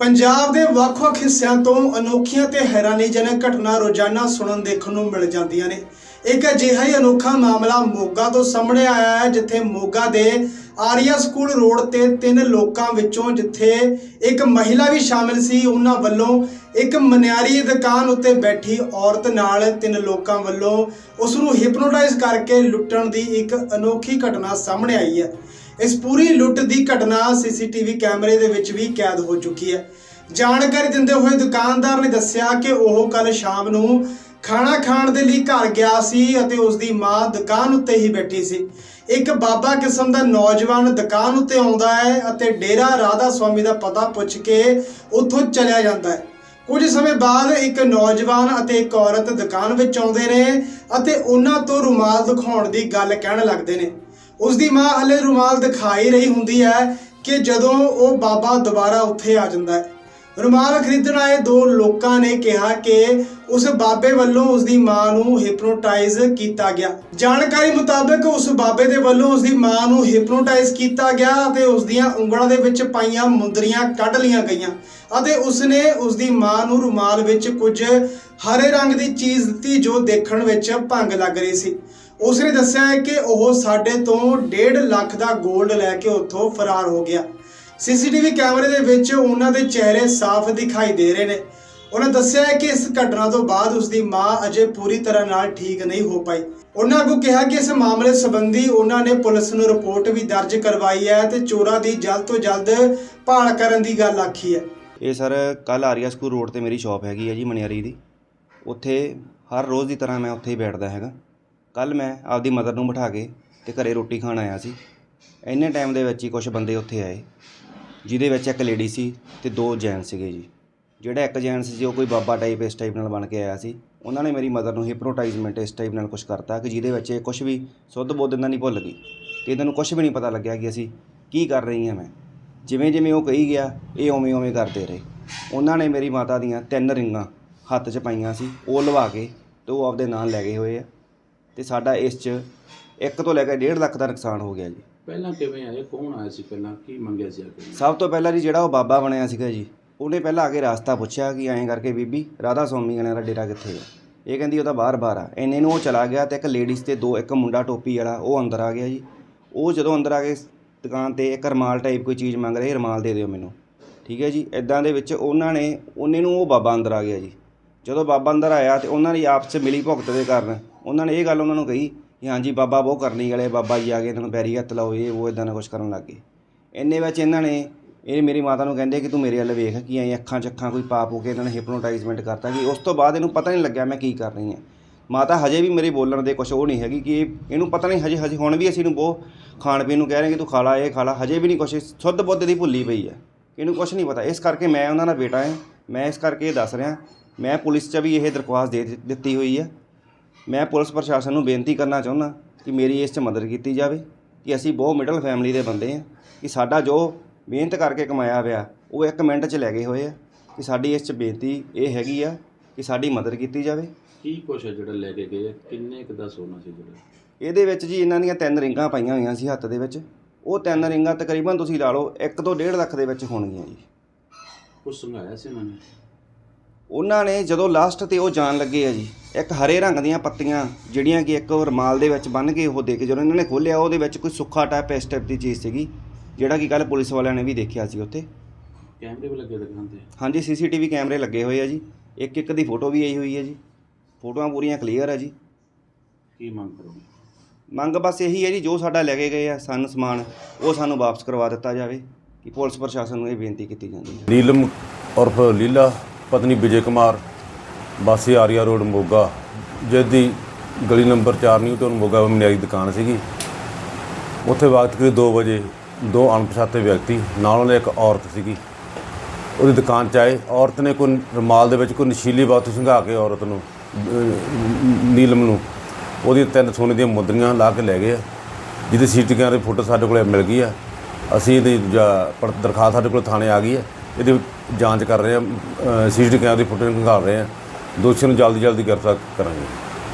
ਪੰਜਾਬ ਦੇ ਵੱਖ-ਵੱਖ ਹਿੱਸਿਆਂ ਤੋਂ ਅਨੋਖੀਆਂ ਤੇ ਹੈਰਾਨੀਜਨਕ ਘਟਨਾ ਰੋਜ਼ਾਨਾ ਸੁਣਨ ਦੇਖਣ ਨੂੰ ਮਿਲ ਜਾਂਦੀਆਂ ਨੇ। ਇੱਕ ਅਜਿਹਾ ਹੀ ਅਨੋਖਾ ਮਾਮਲਾ ਮੋਗਾ ਤੋਂ ਸਾਹਮਣੇ ਆਇਆ ਹੈ, ਜਿੱਥੇ ਮੋਗਾ ਦੇ ਆਰੀਆ ਸਕੂਲ ਰੋਡ ਤੇ ਤਿੰਨ ਲੋਕਾਂ ਵਿੱਚੋਂ ਜਿੱਥੇ ਇੱਕ ਮਹਿਲਾ ਵੀ ਸ਼ਾਮਿਲ ਸੀ, ਉਹਨਾਂ ਵੱਲੋਂ ਇੱਕ ਮਨਿਆਰੀ ਦੁਕਾਨ ਉੱਤੇ ਬੈਠੀ ਔਰਤ ਨਾਲ ਤਿੰਨ ਲੋਕਾਂ ਵੱਲੋਂ ਉਸ ਨੂੰ ਹਿਪਨੋਟਾਈਜ਼ ਕਰਕੇ ਲੁੱਟਣ ਦੀ ਇੱਕ ਅਨੋਖੀ ਘਟਨਾ ਸਾਹਮਣੇ ਆਈ ਹੈ। ਇਸ ਪੂਰੀ ਲੁੱਟ ਦੀ ਘਟਨਾ ਸੀਸੀਟੀਵੀ ਕੈਮਰੇ ਦੇ ਵਿੱਚ ਵੀ ਕੈਦ ਹੋ ਚੁੱਕੀ ਹੈ। ਜਾਣਕਾਰੀ ਦਿੰਦੇ ਹੋਏ ਦੁਕਾਨਦਾਰ ਨੇ ਦੱਸਿਆ ਕਿ ਉਹ ਕੱਲ ਸ਼ਾਮ ਨੂੰ ਖਾਣਾ ਖਾਣ ਦੇ ਲਈ ਘਰ ਗਿਆ ਸੀ ਅਤੇ ਉਸ ਦੀ ਮਾਂ ਦੁਕਾਨ ਉੱਤੇ ਹੀ ਬੈਠੀ ਸੀ। ਇੱਕ ਬਾਬਾ ਕਿਸਮ ਦਾ ਨੌਜਵਾਨ ਦੁਕਾਨ ਉੱਤੇ ਆਉਂਦਾ ਹੈ ਅਤੇ ਡੇਰਾ ਰਾਧਾ ਸਵਾਮੀ ਦਾ ਪਤਾ ਪੁੱਛ ਕੇ ਉੱਥੋਂ ਚਲਿਆ ਜਾਂਦਾ ਹੈ। ਕੁਝ ਸਮੇਂ ਬਾਅਦ ਇੱਕ ਨੌਜਵਾਨ ਅਤੇ ਇੱਕ ਔਰਤ ਦੁਕਾਨ ਵਿੱਚ ਆਉਂਦੇ ਨੇ ਅਤੇ ਉਹਨਾਂ ਤੋਂ ਰੁਮਾਲ ਦਿਖਾਉਣ ਦੀ ਗੱਲ ਕਹਿਣ ਲੱਗਦੇ ਨੇ। ਉਸ ਦੀ ਮਾਂ ਹਲੇ ਰੁਮਾਲ ਦਿਖਾਈ ਰਹੀ ਹੁੰਦੀ ਹੈ ਕਿ ਜਦੋਂ ਉਹ ਬਾਬਾ ਦੁਬਾਰਾ ਉੱਥੇ ਆ ਜਾਂਦਾ ਹੈ। ਰੁਮਾਲ ਖਰੀਦਣ ਆਏ ਦੋ ਲੋਕਾਂ ਨੇ ਕਿਹਾ ਕਿ ਉਸ ਬਾਬੇ ਵੱਲੋਂ ਉਸ ਦੀ ਮਾਂ ਨੂੰ ਹਿਪਨੋਟਾਈਜ਼ ਕੀਤਾ ਗਿਆ। ਜਾਣਕਾਰੀ ਮੁਤਾਬਕ ਉਸ ਬਾਬੇ ਦੇ ਵੱਲੋਂ ਉਸ ਦੀ ਮਾਂ ਨੂੰ ਹਿਪਨੋਟਾਈਜ਼ ਕੀਤਾ ਗਿਆ ਅਤੇ ਉਸ ਦੀਆਂ ਉਂਗਲਾਂ ਦੇ ਵਿੱਚ ਪਾਈਆਂ ਮੁੰਦਰੀਆਂ ਕੱਢ ਲਈਆਂ ਗਈਆਂ ਅਤੇ ਉਸਨੇ ਉਸ ਦੀ ਮਾਂ ਨੂੰ ਰੁਮਾਲ ਵਿੱਚ ਕੁਝ ਹਰੇ ਰੰਗ ਦੀ ਚੀਜ਼ ਦਿੱਤੀ ਜੋ ਦੇਖਣ ਵਿੱਚ ਭੰਗ ਲੱਗ ਰਹੀ ਸੀ। ਉਸਨੇ ਦੱਸਿਆ ਹੈ ਕਿ ਉਹ ਸਾਡੇ ਤੋਂ 1.5 ਲੱਖ ਦਾ 골ਡ ਲੈ ਕੇ ਉੱਥੋਂ ਫਰਾਰ ਹੋ ਗਿਆ। ਸੀਸੀਟੀਵੀ ਕੈਮਰੇ ਦੇ ਵਿੱਚ ਉਹਨਾਂ ਦੇ ਚਿਹਰੇ ਸਾਫ਼ ਦਿਖਾਈ ਦੇ ਰਹੇ ਨੇ। ਉਹਨਾਂ ਦੱਸਿਆ ਹੈ ਕਿ ਇਸ ਘਟਨਾ ਤੋਂ ਬਾਅਦ ਉਸ ਦੀ ਮਾਂ ਅਜੇ ਪੂਰੀ ਤਰ੍ਹਾਂ ਨਾਲ ਠੀਕ ਨਹੀਂ ਹੋ ਪਾਈ। ਉਹਨਾਂ ਅੱਗੋਂ ਕਿਹਾ ਕਿ ਇਸ ਮਾਮਲੇ ਸੰਬੰਧੀ ਉਹਨਾਂ ਨੇ ਪੁਲਿਸ ਨੂੰ ਰਿਪੋਰਟ ਵੀ ਦਰਜ ਕਰਵਾਈ ਹੈ ਤੇ ਚੋਰਾਂ ਦੀ ਜਲਦ ਤੋਂ ਜਲਦ ਭਾਲ ਕਰਨ ਦੀ ਗੱਲ ਆਖੀ ਹੈ। ਇਹ ਸਰ ਕੱਲ ਆਰੀਆ ਸਕੂਲ ਰੋਡ ਤੇ ਮੇਰੀ ਸ਼ਾਪ ਹੈਗੀ ਹੈ ਜੀ, ਮਨਿਆਰੀ ਦੀ। ਉੱਥੇ ਹਰ ਰੋਜ਼ ਦੀ ਤਰ੍ਹਾਂ ਮੈਂ ਉੱਥੇ ਹੀ ਬੈਠਦਾ ਹੈਗਾ। ਕੱਲ ਮੈਂ ਆਪਦੀ ਮਦਰ ਨੂੰ ਬਿਠਾ ਕੇ ਤੇ ਘਰੇ ਰੋਟੀ ਖਾਣ ਆਇਆ ਸੀ। ਇੰਨੇ ਟਾਈਮ ਦੇ ਵਿੱਚ ਹੀ ਕੁਝ ਬੰਦੇ ਉੱਥੇ ਆਏ, ਜਿਹਦੇ ਵਿੱਚ ਇੱਕ ਲੇਡੀ ਸੀ ਤੇ ਦੋ ਜੈਂਟ ਸੀਗੇ ਜੀ। ਜਿਹੜਾ ਇੱਕ ਜੈਂਟ ਸੀ, ਉਹ ਕੋਈ ਬਾਬਾ ਟਾਈਪ ਇਸ ਟਾਈਪ ਨਾਲ ਬਣ ਕੇ ਆਇਆ ਸੀ। ਉਹਨਾਂ ਨੇ ਮੇਰੀ ਮਦਰ ਨੂੰ ਹਿਪਨੋਟਾਈਜ਼ਮੈਂਟ ਇਸ ਟਾਈਪ ਨਾਲ ਕੁਝ ਕਰਤਾ ਕਿ ਜਿਹਦੇ ਵਿੱਚ ਇਹ ਕੁਝ ਵੀ ਸੁੱਧ ਬੁੱਧ ਦਾ ਨਹੀਂ ਭੁੱਲ ਗਈ ਤੇ ਇਹਨਾਂ ਨੂੰ ਕੁਝ ਵੀ ਨਹੀਂ ਪਤਾ ਲੱਗਿਆ ਕਿ ਅਸੀਂ ਕੀ ਕਰ ਰਹੀ ਹਾਂ ਮੈਂ। ਜਿਵੇਂ ਜਿਵੇਂ ਉਹ ਕਹੀ ਗਿਆ, ਇਹ ਉਵੇਂ ਉਵੇਂ ਕਰਦੇ ਰਹੇ। ਉਹਨਾਂ ਨੇ ਮੇਰੀ ਮਾਤਾ ਦੀਆਂ ਤਿੰਨ ਰਿੰਗਾਂ ਹੱਥ 'ਚ ਪਾਈਆਂ ਸੀ, ਉਹ ਲਵਾ ਕੇ ਤੇ ਉਹ ਆਪਦੇ ਨਾਲ ਲੈ ਗਏ ਹੋਏ ਆ। ਤੇ ਸਾਡਾ ਇਸ 'ਚ ਇੱਕ ਤੋਂ ਲੈ ਕੇ 1.5 ਲੱਖ ਦਾ ਨੁਕਸਾਨ ਹੋ ਗਿਆ ਜੀ। ਪਹਿਲਾਂ ਕਿਵੇਂ ਆਏ? ਕੌਣ ਆਇਆ ਸੀ ਪਹਿਲਾਂ? ਕੀ ਮੰਗਿਆ ਸੀ ਆ ਕੇ? ਸਭ ਤੋਂ ਪਹਿਲਾਂ ਜੀ ਜਿਹੜਾ ਉਹ ਬਾਬਾ ਬਣਿਆ ਸੀਗਾ ਜੀ ਉਹਨੇ ਪਹਿਲਾਂ ਆ ਕੇ ਰਾਸਤਾ ਪੁੱਛਿਆ ਕਿ ਐਂ ਕਰਕੇ ਬੀਬੀ ਰਾਧਾ ਸਵਾਮੀ ਗਣੇ ਦਾ ਡੇਰਾ ਕਿੱਥੇ ਹੈ ਇਹ ਕਹਿੰਦੀ ਉਹ ਤਾਂ ਬਾਹਰ ਬਾਹਰ ਆ। ਇੰਨੇ ਨੂੰ ਉਹ ਚਲਾ ਗਿਆ ਤੇ ਇੱਕ ਲੇਡੀਜ਼ ਤੇ ਦੋ ਇੱਕ ਮੁੰਡਾ ਟੋਪੀ ਵਾਲਾ ਉਹ ਅੰਦਰ ਆ ਗਿਆ ਜੀ। ਉਹ ਜਦੋਂ ਅੰਦਰ ਆ ਕੇ ਦੁਕਾਨ ਤੇ ਇੱਕ ਰਮਾਲ ਟਾਈਪ ਕੋਈ ਚੀਜ਼ ਮੰਗ ਰਹੇ ਰਮਾਲ ਦੇ ਦਿਓ ਮੈਨੂੰ। ਠੀਕ ਹੈ ਜੀ? ਇਦਾਂ ਦੇ ਵਿੱਚ ਉਹਨਾਂ ਨੇ ਉਹਨੇ ਨੂੰ ਉਹ ਬਾਬਾ ਅੰਦਰ ਆ ਗਿਆ ਜੀ। ਜਦੋਂ ਬਾਬਾ ਅੰਦਰ ਆਇਆ ਤੇ ਉਹਨਾਂ ਦੀ ਆਪਸ 'ਚ ਮਿਲੀ ਭੁਗਤ ਦੇ ਕਾਰਨ ਉਹਨਾਂ ਨੇ ਇਹ ਗੱਲ ਉਹਨਾਂ ਨੂੰ ਕਹੀ ਕਿ ਹਾਂਜੀ ਬਾਬਾ ਬਹੁਤ ਕਰਨੀ ਵਾਲੇ ਬਾਬਾ ਜੀ ਆ ਗਏ ਇਹਨਾਂ ਨੂੰ ਪੈਰੀ ਹੱਥ ਲਾਓ, ਇਹ ਉਹ ਇਦਾਂ ਦਾ ਕੁਝ ਕਰਨ ਲੱਗ ਗਏ। ਇੰਨੇ ਵਿੱਚ ਇਹਨਾਂ ਨੇ, ਇਹ ਮੇਰੀ ਮਾਤਾ ਨੂੰ ਕਹਿੰਦੇ ਕਿ ਤੂੰ ਮੇਰੇ ਵੱਲ ਵੇਖ ਕਿ ਐਂ ਅੱਖਾਂ ਚੱਖਾਂ ਕੋਈ ਪਾਪ ਹੋ ਕੇ ਇਹਨਾਂ ਨੇ ਹਿਪਨੋਟਾਈਜ਼ਮੈਂਟ ਕਰਤਾ ਕਿ ਉਸ ਤੋਂ ਬਾਅਦ ਇਹਨੂੰ ਪਤਾ ਨਹੀਂ ਲੱਗਿਆ ਮੈਂ ਕੀ ਕਰ ਰਹੀ ਹਾਂ। ਮਾਤਾ ਹਜੇ ਵੀ ਮੇਰੇ ਬੋਲਣ ਦੇ ਕੁਝ ਉਹ ਨਹੀਂ ਹੈਗੀ ਕਿ ਇਹਨੂੰ ਪਤਾ ਨਹੀਂ ਹਜੇ ਹਜੇ ਹੁਣ ਵੀ ਅਸੀਂ ਇਹਨੂੰ ਬਹੁਤ ਖਾਣ ਪੀਣ ਨੂੰ ਕਹਿ ਰਹੇ ਕਿ ਤੂੰ ਖਾ ਲਾ, ਇਹ ਖਾ ਲਾ, ਹਜੇ ਵੀ ਨਹੀਂ ਕੁਝ ਸੁੱਧ ਬੁੱਧ ਦੀ ਭੁੱਲੀ ਪਈ ਹੈ ਇਹਨੂੰ ਕੁਝ ਨਹੀਂ ਪਤਾ। ਇਸ ਕਰਕੇ ਮੈਂ ਉਹਨਾਂ ਦਾ ਬੇਟਾ ਹਾਂ। ਮੈਂ ਇਸ ਕਰਕੇ ਇਹ ਦੱਸ ਰਿਹਾ। ਮੈਂ ਪੁਲਿਸ 'ਚ ਵੀ ਇਹ ਦਰਖਾਸਤ ਦੇ ਦਿੱ- ਦਿੱਤੀ ਹੋਈ ਹੈ ਮੈਂ ਪੁਲਿਸ ਪ੍ਰਸ਼ਾਸਨ ਨੂੰ ਬੇਨਤੀ ਕਰਨਾ ਚਾਹੁੰਦਾ ਕਿ ਮੇਰੀ ਇਸ 'ਚ ਮਦਦ ਕੀਤੀ ਜਾਵੇ ਕਿ ਅਸੀਂ ਬਹੁਤ ਮਿਡਲ ਫੈਮਿਲੀ ਦੇ ਬੰਦੇ ਹਾਂ ਕਿ ਸਾਡਾ ਜੋ ਮਿਹਨਤ ਕਰਕੇ ਕਮਾਇਆ ਪਿਆ ਉਹ ਇੱਕ ਮਿੰਟ 'ਚ ਲੈ ਗਏ ਹੋਏ ਆ ਕਿ ਸਾਡੀ ਇਸ 'ਚ ਬੇਨਤੀ ਇਹ ਹੈਗੀ ਆ ਕਿ ਸਾਡੀ ਮਦਦ ਕੀਤੀ ਜਾਵੇ। ਕੀ ਕੁਛ ਹੈ ਜਿਹੜਾ ਲੈ ਕੇ ਗਏ ਕਿੰਨੇ ਕੁ ਦਾ ਸੋਨਾ ਸੀ ਜਿਹੜਾ? ਇਹਦੇ ਵਿੱਚ ਜੀ ਇਹਨਾਂ ਦੀਆਂ ਤਿੰਨ ਰਿੰਗਾਂ ਪਾਈਆਂ ਹੋਈਆਂ ਸੀ ਹੱਥ ਦੇ ਵਿੱਚ। ਉਹ ਤਿੰਨ ਰਿੰਗਾਂ ਤਕਰੀਬਨ ਤੁਸੀਂ ਲਾ ਲਓ 1 ਤੋਂ 1.5 ਲੱਖ ਦੇ ਵਿੱਚ ਹੋਣਗੀਆਂ ਜੀ। ਕੁਛ ਸੰਘਾਇਆ ਸੀ ਉਹਨਾਂ ਨੇ? ਉਹਨਾਂ ਨੇ ਜਦੋਂ ਲਾਸਟ ਤੇ ਉਹ ਜਾਣ ਲੱਗੇ ਆ ਜੀ ਇੱਕ ਹਰੇ ਰੰਗ ਦੀਆਂ ਪੱਤੀਆਂ ਜਿਹੜੀਆਂ ਕਿ ਇੱਕ ਰਮਾਲ ਦੇ ਵਿੱਚ ਬੰਨ੍ਹ ਕੇ ਉਹ ਦੇ ਕੇ ਜਦੋਂ ਇਹਨਾਂ ਨੇ ਖੋਲ੍ਹਿਆ ਉਹਦੇ ਵਿੱਚ ਕੋਈ ਸੁੱਖਾ ਟਾਈਪ ਇਸ ਟਾਈਪ ਦੀ ਚੀਜ਼ ਸੀਗੀ ਜਿਹੜਾ ਕਿ ਕੱਲ ਪੁਲਿਸ ਵਾਲਿਆਂ ਨੇ ਵੀ ਦੇਖਿਆ ਸੀ ਉੱਥੇ। ਕੈਮਰੇ ਵੀ ਲੱਗੇ ਦੁਕਾਨ ਤੇ ਹਾਂਜੀ ਸੀਸੀਟੀਵੀ ਕੈਮਰੇ ਲੱਗੇ ਹੋਏ ਆ ਜੀ। ਇੱਕ ਇੱਕ ਦੀ ਫੋਟੋ ਵੀ ਆਈ ਹੋਈ ਹੈ ਜੀ। ਫੋਟੋਆਂ ਪੂਰੀਆਂ ਕਲੀਅਰ ਆ ਜੀ। ਕੀ ਮੰਗ ਕਰੋਗੇ? ਮੰਗ ਬਸ ਇਹੀ ਹੈ ਜੀ ਜੋ ਸਾਡਾ ਲੈ ਕੇ ਗਏ ਆ ਸਾਨੂੰ ਸਮਾਨ ਉਹ ਸਾਨੂੰ ਵਾਪਸ ਕਰਵਾ ਦਿੱਤਾ ਜਾਵੇ ਕਿ ਪੁਲਿਸ ਪ੍ਰਸ਼ਾਸਨ ਨੂੰ ਇਹ ਬੇਨਤੀ ਕੀਤੀ ਜਾਂਦੀ ਹੈ। ਨੀਲਮ ਉਰਫ ਲੀਲਾ ਪਤਨੀ ਵਿਜੇ ਕੁਮਾਰ ਬਾਸੀ ਆਰੀਆ ਰੋਡ ਮੋਗਾ। ਜਿਹਦੀ ਗਲੀ ਨੰਬਰ 4 ਨਿਊਟਨ ਮੋਗਾ ਮਨਿਆਰੀ ਦੁਕਾਨ ਸੀਗੀ। ਉੱਥੇ ਵਕਤ ਕਰੀਬ 2 ਵਜੇ ਦੋ ਅਣਪਛਾਤੇ ਵਿਅਕਤੀ, ਨਾਲ ਉਹਨੇ ਇੱਕ ਔਰਤ ਸੀਗੀ। ਉਹਦੀ ਦੁਕਾਨ 'ਚ ਆਏ। ਔਰਤ ਨੇ ਕੋਈ ਰੁਮਾਲ ਦੇ ਵਿੱਚ ਕੋਈ ਨਸ਼ੀਲੀ ਵਸਤੂ ਸੰਘਾ ਕੇ ਔਰਤ ਨੂੰ ਨੀਲਮ ਨੂੰ ਉਹਦੀ ਤਿੰਨ ਸੋਨੇ ਦੀਆਂ ਮੁੰਦਰੀਆਂ ਲਾ ਕੇ ਲੈ ਗਏ ਆ। ਜਿਹਦੀ ਸੀਟੀਆਂ ਦੀ ਫੋਟੋ ਸਾਡੇ ਕੋਲ ਮਿਲ ਗਈ ਆ। ਅਸੀਂ ਇਹਦੀ ਜਾ- ਦਰਖਾਸਤ ਸਾਡੇ ਕੋਲ ਥਾਣੇ ਆ ਗਈ ਹੈ ਇਹਦੀ ਜਾਂਚ ਕਰ ਰਹੇ ਆ ਸੀਸੀਟੀਵੀ ਕੈਮਰੇ ਦੀ ਫੋਟੋ ਨਿਕਾਲ ਰਹੇ ਆ। ਦੋਸ਼ੀ ਨੂੰ ਜਲਦੀ ਜਲਦੀ ਗ੍ਰਿਫਤਾਰ ਕਰਾਂਗੇ।